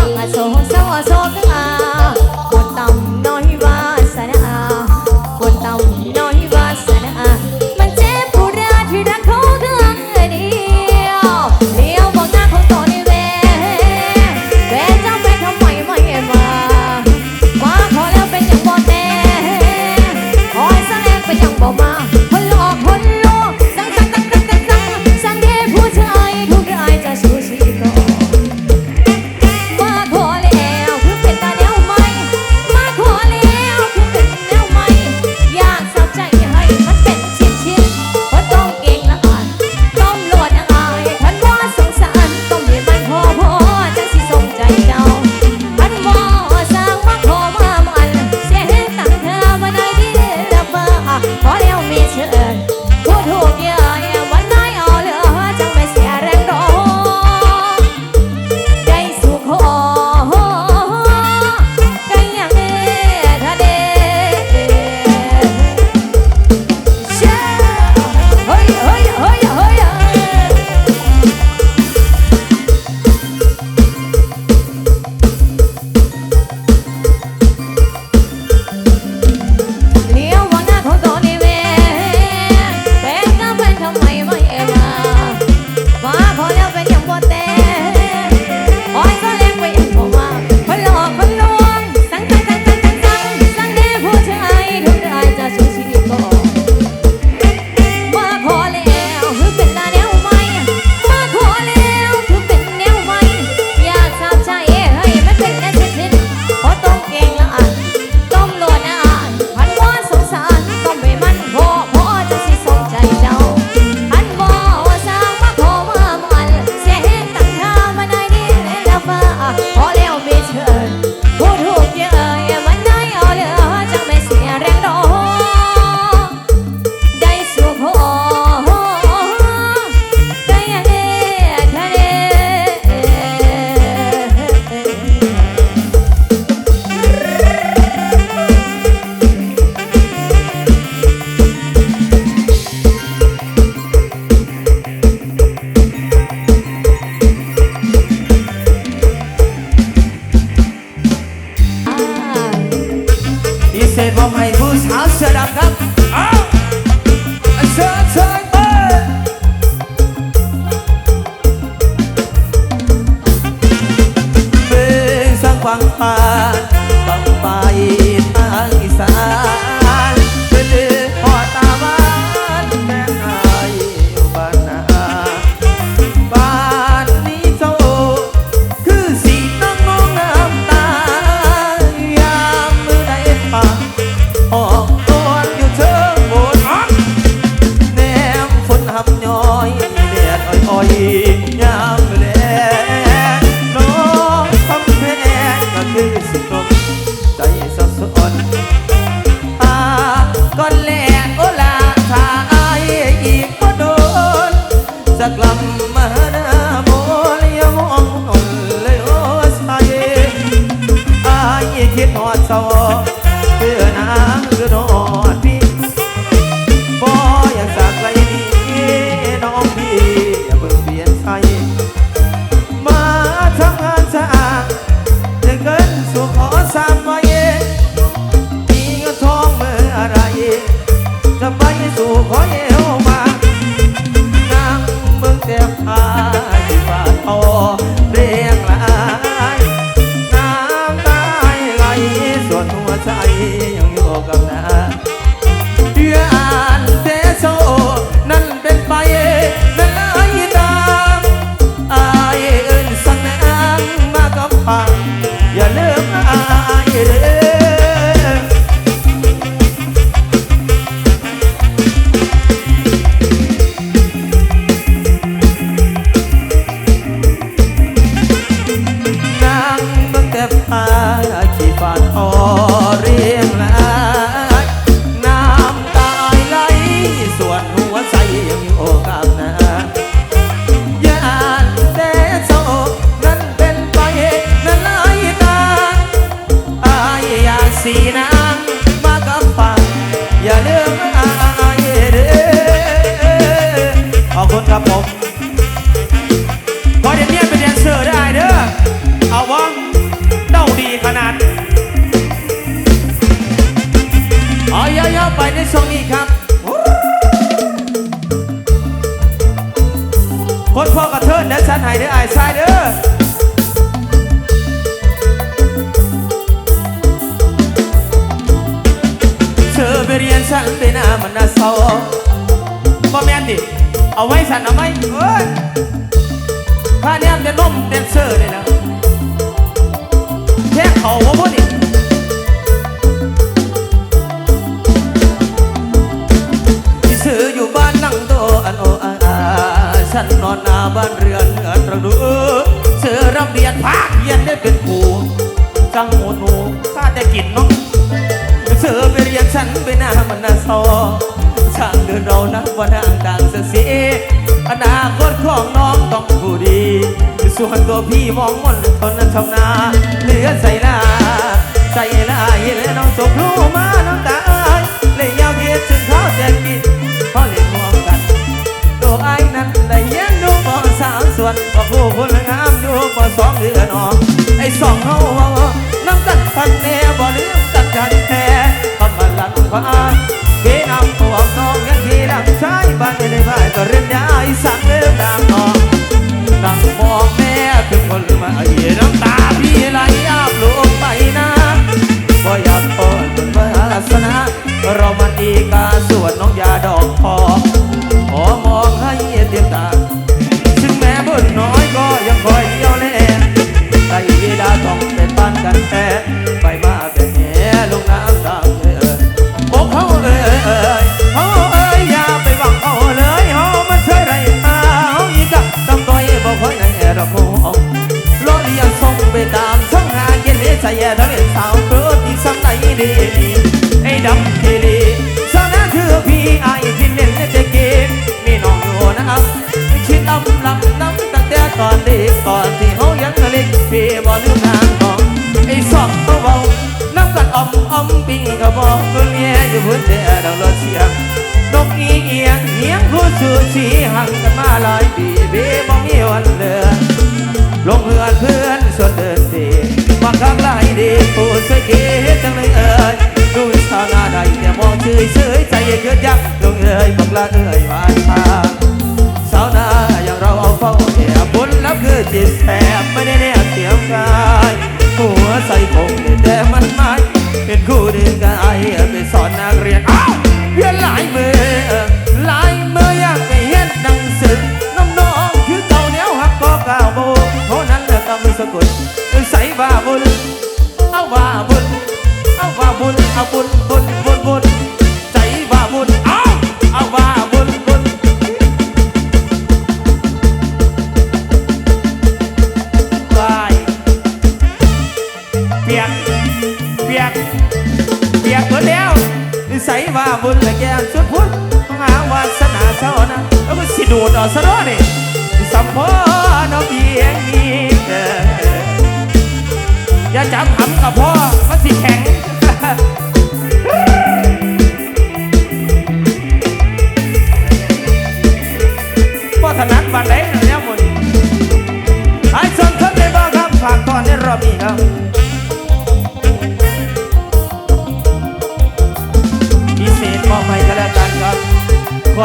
i'm a 啊，嗦个啊 Ah. อด ใจยังอยู่กับนา น้ามันน่าเศร้าบ่แม่นดิ เอาไว้สันเอาไหมเอ้ยถ้าเนี่ยเป็นนมเดนเซอร์เนี่ยนะแค่เขาว่าพวกนี้ซื้ออยู่บ้านนั่งโตอันโออาอาฉันนอนนาบ้านเรือนเงินระดูเสือรับเรียนภาคเรียนได้เป็นครูจังหมูหนูข้าแต่กินนาะเสื อไปเรียนฉันไปหน้ามันน่าซอช่างเดินเรานักว่านางดังเสียอนาคตของน้องต้องผู้ดี ส่วนตัวพี่มองมนทนทำนาเหลือใส่ลา ก็บอกคนเนี้ยอยู่พื้นแต่ดังรถเสียงนกอีเอียงเหียงผู้ชื่อสีห่างกันมาหลายปีเบี้บ่มีวันเหลือลงเพื่อนเพื่อนส่วนเดินดีมาข้างไล่ดีผู้สวยเก๋จังเลยเอ่ยดูสาวหน้าใดแต่มองเฉยเฉยใจเกิดยักลงเอ่ยบักละเอ่ยหวานทางสาวนาอย่างเราเอาเฝ้าแอบบุญแล้วคือจิตแอบไม่ได้แนบเสียงกายหัวใส่คงได้แต่มันไม่ เป็นคู่ดึงกันไอไปสอนนักเรียนอ้าวเพียนหลายมือหลายมืออยากไปเห็นหนังสือน้ำน้องคือเก่าเนี้ยหักก็ก้าวโบเพรานั้นเลิกำสะกดใส่บาบุญเอาบาบุญเอาบาบุญเอาบุญ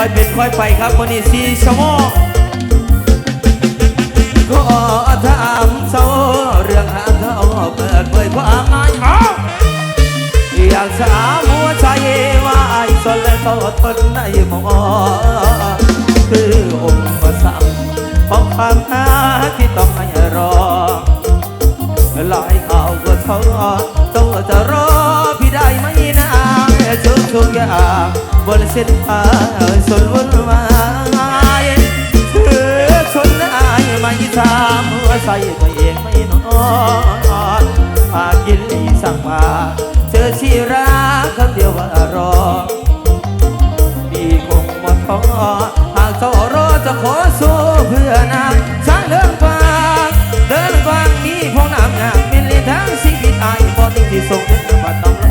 อยเป็นคอยไปครับวันนี้สี่ชั่วโมงก็ถามเศร้าเรื่องหาเขาเปิดเผยความหมายอยากสาวหัวใจว่าไอ้สนและเขาทนในหมอคือองค์ประสัมของความหาที่ต้องให้รอหลายข่าวก็ท้อตัวจะรอพี่ได้ไหมนะชุกทุกอย่างบนเส้นทาง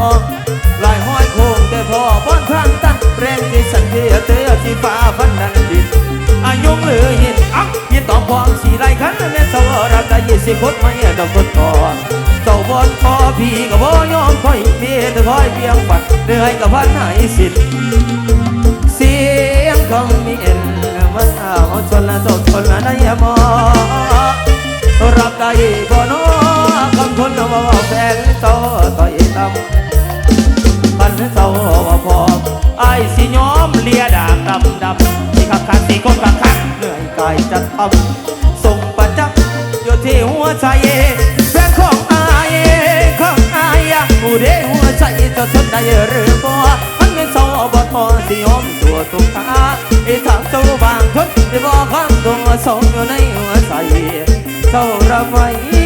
องรอลายห้อยโค้งแต่พอป้อนข้างตั้งแรงที่สันเดียเตือที่ฟ้าฟันดันดินอายุงเหลือเห็นอักยินต่อพองสีไรขันแม่สวรักได้ยี่สิบคนไม่ดอกคนก่อนเจ้าบนพอพี่ก็บ่ยอมคอยเมียแต่คอยเพียงฝันเหนื่อยกับพันหายสิทธิ์เสียงของมีเอ็นมันเอาชนละจบชนละได้มอรับได้บ่นอคำคนว่าแฟนเจ้าต่อย ตำพันเจ้าว่าพอไอ้สิยอมเลียดากดำดำที่ขับขันสีก้นขับขันเหนื่อยกายจะทำส่งประจักษ์อยู่ที่หัวใจแฟนของอายของอายผู้เดหัวใจจะทนได้หรือบ่มันเป็นเสาบทอสิยอมตัวตุกตาไอ้ทางเจ้าบางทนได้บอกความตัวสองอยู่ในหัวใจเจ้าระไว้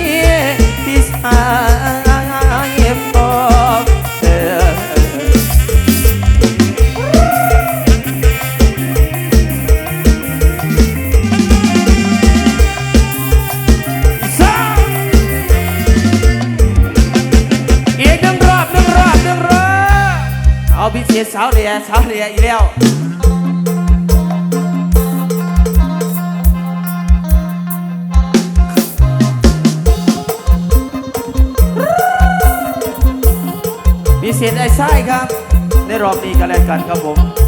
าวเรียสาวเรียอีแล้วพิเศษไอ้ไส้ครับ ในรอบนี้กันแล้วกันครับผม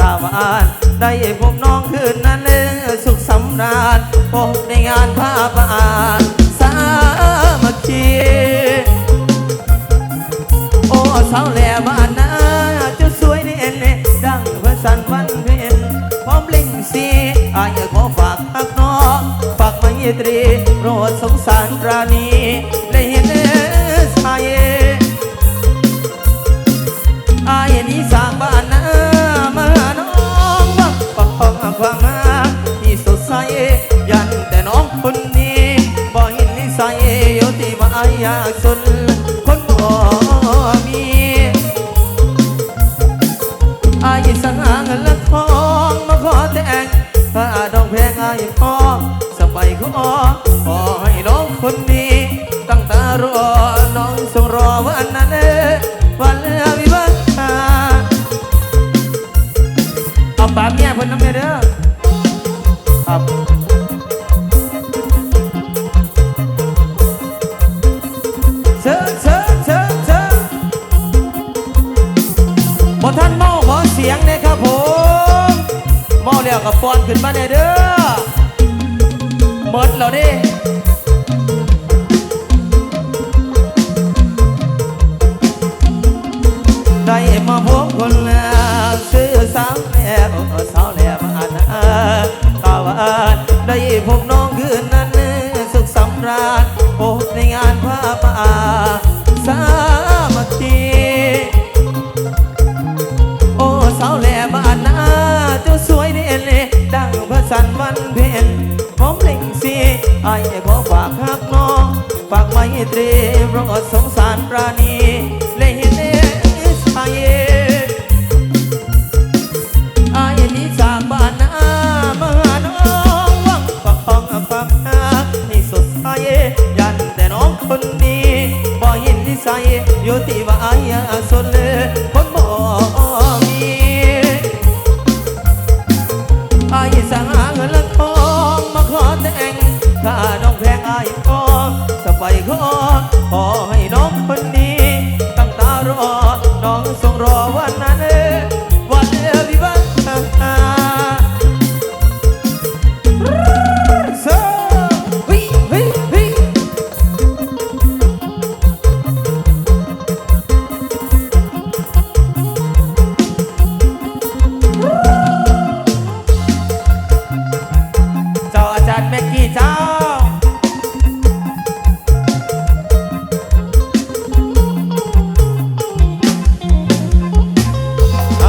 ตามอ่านได้พบน้องคืนนั้นเลยสุขสำราญพบในงานผ้าป่าสามัคคีโอ้สาวแหล่บ้านนาเจ้าสวยเด่นดังพระสันวันเพ็ญพร้อมล่งสีอายขอฝากพักน้องฝากไมตรีโปรดสงสารราณี เอาปากแม่เพิ่นน้ำเด้อครับเชิญเชิญเชิญเชิญบท่านเมาขอเสียงเลยครับผมเมาแล้วกับฟอนขึ้นมาแน่เด้อหมดแล้วเดิได้ พบน้องคืนนั้นสุขสำราญพบในงานผ้าป่าสามัคคีโอ้สาวแหล่บ้านนาเจ้าสวยเด่นเลยดังพระสันวันเพ็ญหอมเล่งสีไอ้ขอฝากหักน้อง ฝากไว้ตรีเพราะสงสารราณี แต่งข้าน้องแพงอายก็จะไปก็พอ